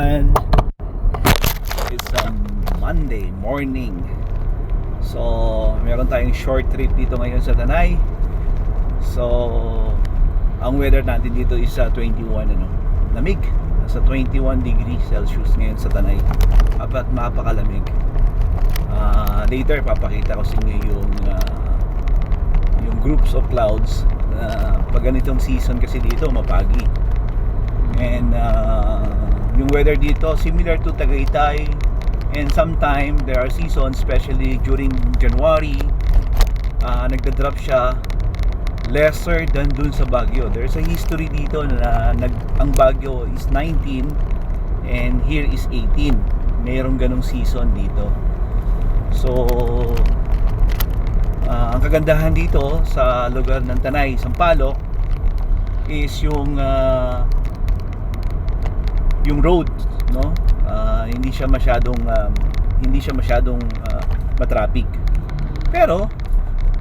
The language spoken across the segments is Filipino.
And it's a Monday morning. So, meron tayong short trip dito ngayon sa Tanay. So, ang weather natin dito is sa 21 ano, lamig. Nasa 21 degrees Celsius ngayon sa Tanay. Apat napakalamig. Ah, later papakita ko sa inyo yung ah, yung groups of clouds na pag ganitong season kasi dito mapagi. And uh, yung weather dito similar to Tagaytay and sometime there are seasons especially during January uh, nagda-drop siya lesser than dun sa Baguio. There's a history dito na nag, ang Baguio is 19 and here is 18. Mayroong ganong season dito. So ah, ang kagandahan dito sa lugar ng Tanay, Sampaloc is yung ah, yung road, no? Ah, hindi siya masyadong um, hindi siya masyadong ah, matraffic. Pero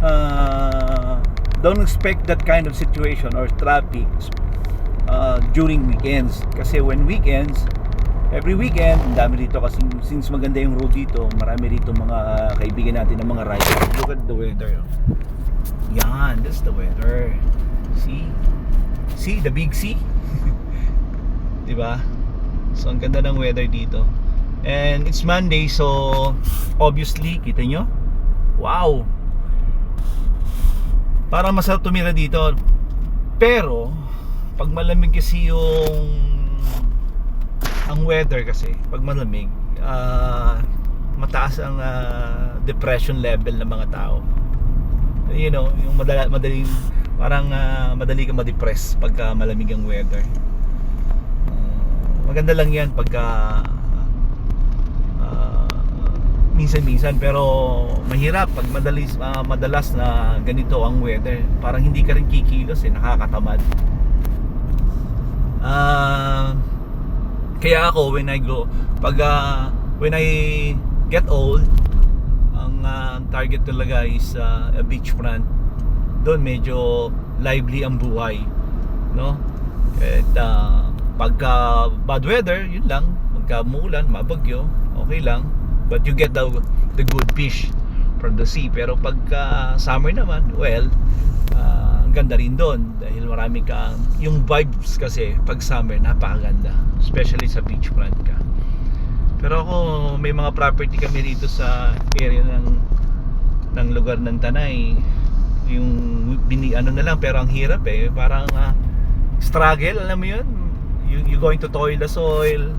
uh, don't expect that kind of situation or traffic uh, during weekends kasi when weekends every weekend ang dami dito kasi since maganda yung road dito marami dito mga kaibigan natin ng mga riders look at the weather oh. yan that's the weather see see the big sea di ba so ang ganda ng weather dito. And it's Monday so obviously kita nyo? Wow! Parang masarap tumira dito. Pero pag malamig kasi yung ang weather kasi pag malamig ah, mataas ang ah, depression level ng mga tao. You know yung madala, madaling parang ah, madali ka ma-depress pagka malamig ang weather maganda lang yan pagka ah, minsan-minsan. Pero mahirap pag madalis ah, madalas na ganito ang weather. Parang hindi ka rin kikilos eh nakakatamad. Ah kaya ako when I grow pag ah, when I get old ang ah, target talaga is ah, a beachfront. Doon medyo lively ang buhay no? At ah, pagka bad weather yun lang. Pagka muulan mabagyo okay lang. But you get the the good fish from the sea. Pero pagka summer naman well ah, ang ganda rin doon. Dahil marami kang yung vibes kasi pag summer napakaganda. Especially sa beachfront ka. Pero ako may mga property kami dito sa area ng ng lugar ng Tanay. Yung bini ano na lang pero ang hirap eh. Parang ah, struggle alam mo yun you, you going to toil the soil.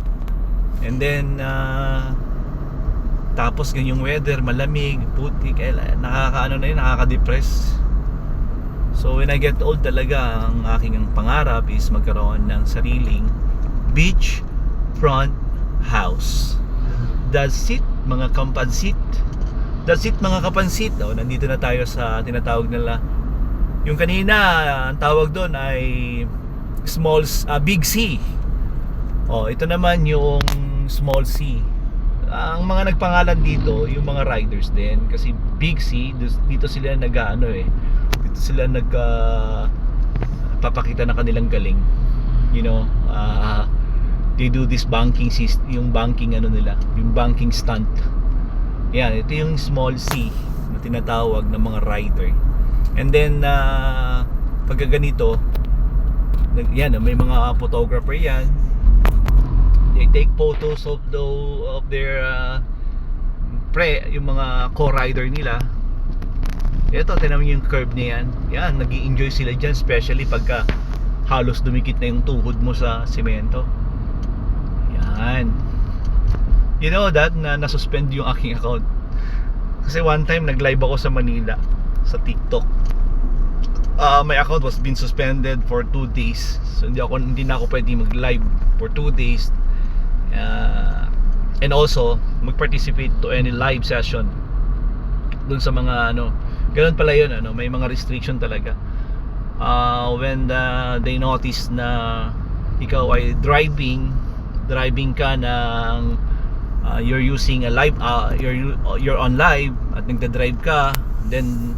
And then ah, tapos ganyang weather malamig putik eh, nakakaano na yun nakaka-depress. So when I get old talaga ang aking ang pangarap is magkaroon ng sariling beach front house. That's it mga kampansit. That's it mga kapansit. Oh, nandito na tayo sa tinatawag nila. Yung kanina ang tawag doon ay small ah, big C. Oh ito naman yung small C. Ang mga nagpangalan dito yung mga riders din. Kasi big C dito sila nag ano eh. Dito sila nag ah, papakita ng kanilang galing. You know ah, they do this banking system yung banking ano nila yung banking stunt. Yan ito yung small C na tinatawag ng mga rider. And then uh, pagka ganito nag- yan may mga photographer yan. They take photos of the of their uh, pre yung mga co-rider nila. Ito tinan yung curve niya yan. Yan nag enjoy sila dyan especially pagka halos dumikit na yung tuhod mo sa semento yan. You know that na nasuspend yung aking account. Kasi one time nag live ako sa Manila sa TikTok uh, my account was been suspended for 2 days. So hindi ako hindi na ako pwede mag live for 2 days. Uh, and also mag-participate to any live session dun sa mga ano ganun pala yun ano may mga restriction talaga. Uh, when the, they notice na ikaw ay driving driving ka ng uh, you're using a live uh, you're you're on live at nagda-drive ka then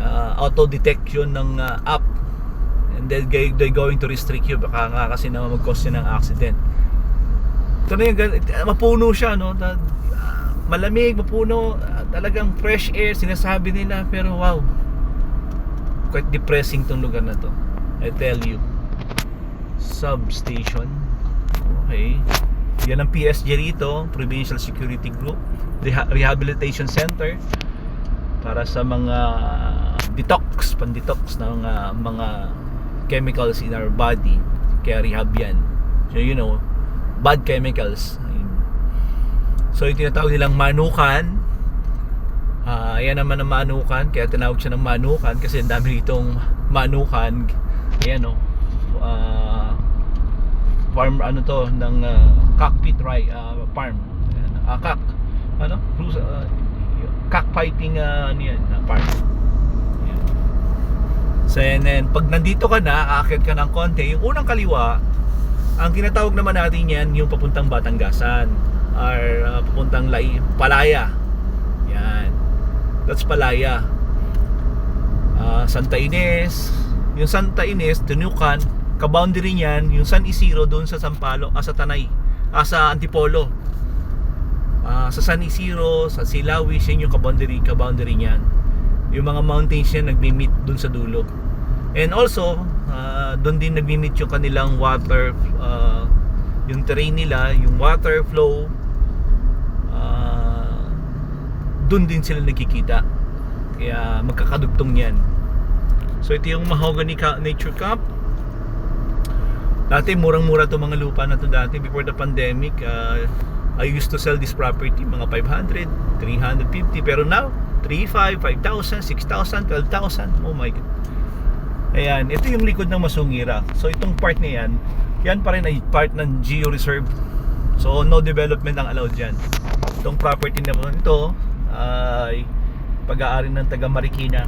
uh, auto detection ng uh, app and then they, they're going to restrict you baka nga kasi naman mag-cause ng accident Ito na yung, gan- mapuno siya, no? Ta- ah, malamig, mapuno, ah, talagang fresh air, sinasabi nila, pero wow. Quite depressing tong lugar na to. I tell you. Substation. Okay. Yan ang PSG rito, Provincial Security Group, Reha- Rehabilitation Center para sa mga detox, pan-detox ng ah, mga chemicals in our body. Kaya rehab yan. So you know, bad chemicals. So yung tinatawag nilang manukan, ah yan naman ang manukan, kaya tinawag siya ng manukan kasi ang dami ditong manukan. Ayan o. ah farm ano to ng ah, cockpit right farm. Ayan, ah, cock ano? Cruise, ah, cockfighting uh, ano yan, na farm. So and then pag nandito ka na, aakyat ka ng konti, yung unang kaliwa, ang tinatawag naman natin yan yung papuntang Batanggasan or uh, papuntang Lai, Palaya. Yan. That's Palaya. Ah, Santa Ines, yung Santa Ines, Tunukan, kaboundary niyan, yung San Isidro doon sa Sampalo, ah, sa Tanay, ah, sa Antipolo. Ah, sa San Isidro, sa Silawis, yun yung kaboundary, kaboundary niyan. Yung mga mountains yan nagmi-meet doon sa dulo. And also, ah, doon din nagmi-meet yung kanilang water, ah, yung terrain nila, yung water flow, ah, doon din sila nagkikita. Kaya magkakadugtong yan. So ito yung Mahogany Nature Camp. Dati murang-mura to mga lupa na to dati before the pandemic. ah, I used to sell this property mga 500, 350 pero now 3,500, 5,000, 6,000, 12,000. Oh my god. Ayan, ito yung likod ng Masungira. So itong part na yan, yan pa rin ay part ng Geo Reserve. So no development ang allowed dyan. Itong property na ito ay pag-aari ng taga Marikina.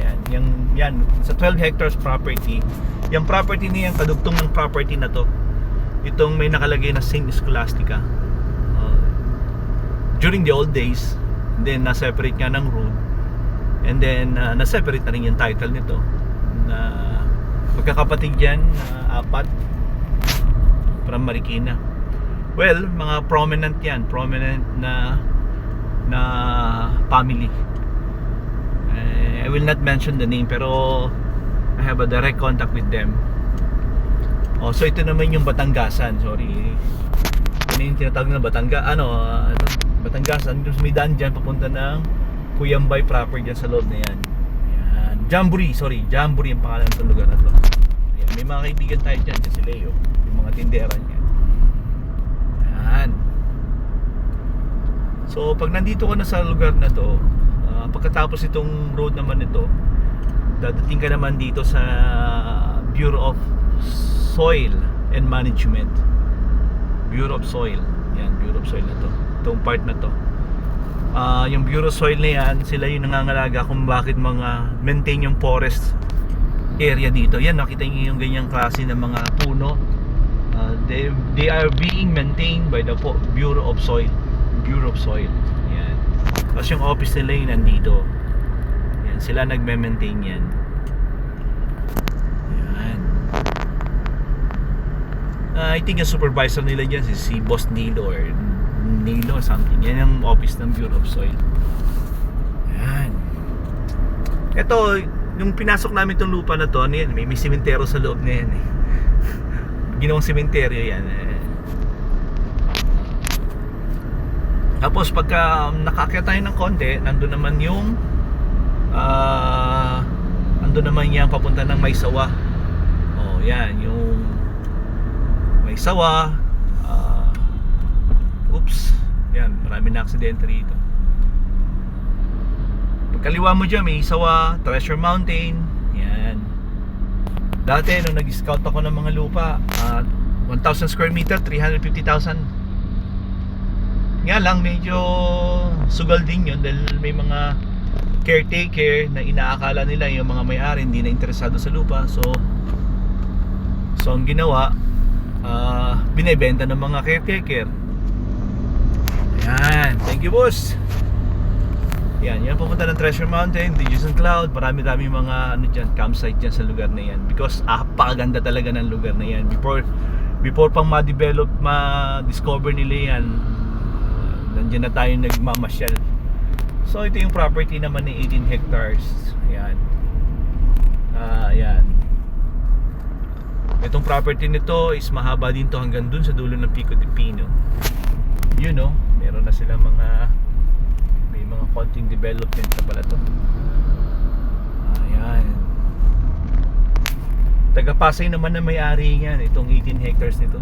Yan, yung, yan, sa 12 hectares property, yung property na yan, kadugtong ng property na to. Itong may nakalagay na Saint Scholastica. Uh, during the old days, and then na-separate nga ng road. And then, uh, na-separate na rin yung title nito. Na magkakapatid yan, na apat from Marikina. Well, mga prominent yan, prominent na na family. Eh, I will not mention the name pero I have a direct contact with them. Oh, so ito naman yung Batanggasan, sorry. Ano yung tinatawag na Batanga, ano, ah, ano, Batanggasan, yung may daan dyan papunta ng Kuyambay proper dyan sa loob na yan. Yan. Jamboree, sorry, Jamboree ang pangalan ng lugar na to. Yan. May mga kaibigan tayo dyan, dyan si Leo, yung mga tindera niya. Yan. So, pag nandito ka na sa lugar na to, ah, pagkatapos itong road naman ito, dadating ka naman dito sa Bureau of Soil and Management. Bureau of Soil. Yan, Bureau of Soil na to. Itong part na to. Ah, yung Bureau Soil na yan, sila yung nangangalaga kung bakit mga maintain yung forest area dito. Yan, nakita niyo yung ganyang klase ng mga puno. Ah, they, they are being maintained by the Bureau of Soil. Bureau of Soil. Yan. Tapos yung office nila yung nandito. Yan, sila nagme-maintain yan. Yan. Ah, I think yung supervisor nila dyan si, si Boss Nilo or Nilo something. Yan yung office ng Bureau of Soil. Yan. Ito, yung pinasok namin itong lupa na to, ano yan, may, may simentero sa loob na yan eh. Ginawang simenteryo yan eh. Tapos pagka um, nakakita tayo ng konti, nandun naman yung ah nandun naman yan papunta ng Maysawa. Oh, yan yung Maysawa. Oops. Yan, marami na aksidente rito. Pagkaliwa mo dyan, may Isawa, Treasure Mountain. Yan. Dati, nung nag-scout ako ng mga lupa, ah 1,000 square meter, 350,000 nga lang medyo sugal din yun dahil may mga caretaker na inaakala nila yung mga may-ari hindi na interesado sa lupa so so ang ginawa ah binebenta ng mga caretaker yan thank you boss yan yan pupunta ng Treasure Mountain Digis Cloud marami dami mga ano dyan campsite dyan sa lugar na yan because apakaganda talaga ng lugar na yan before before pang ma-develop, ma-discover nila yan, uh, nandiyan na tayo nagmamasyal. So ito yung property naman ni 18 hectares. Ayan. Ah, ayan. Itong property nito is mahaba din to hanggang dun sa dulo ng Pico de Pino. You know, meron na sila mga may mga konting development na pala to. Ayan. Taga Pasay naman na may-ari niyan, itong 18 hectares nito.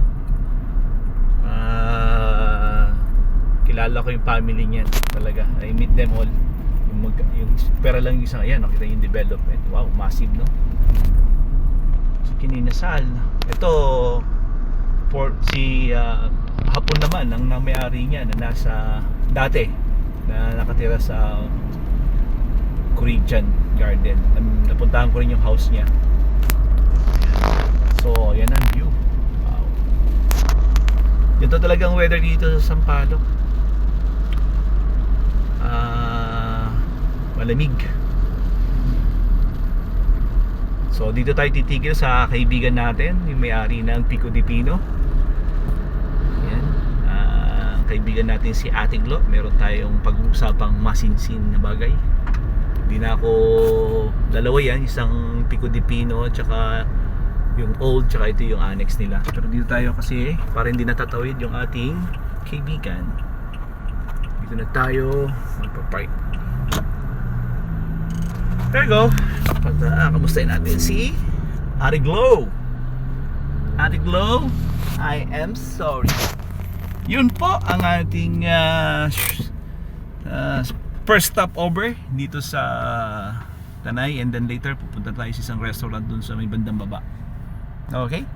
Ah, kilala ko yung family niyan talaga. I meet them all. Yung, mag, yung pera lang isang, ayan, nakita yung development. Wow, massive, no? Si Kininasal. Ito, for, si ah, Hapon naman, ang may-ari niya na nasa, dati, na nakatira sa Corinthian Garden. Napuntahan ko rin yung house niya. So, yan ang view. Wow. Ito talagang weather dito sa Sampaloc. Ah, malamig. So, dito tayo titigil sa kaibigan natin, yung may-ari ng Pico de Pino. Ah, kaibigan natin si Ate Glo. Meron tayong pag-uusapang masinsin na bagay. Hindi na ako dalawa yan, isang Pico de Pino at saka yung old tsaka ito yung annex nila. Pero dito tayo kasi para hindi natatawid yung ating kaibigan. Dito na tayo magpa-park. There you go. Pag uh, kamustahin natin si Ari Glow. Ari Glow, I am sorry. Yun po ang ating uh, uh, first stop over dito sa Tanay and then later pupunta tayo sa isang restaurant dun sa may bandang baba. Okay?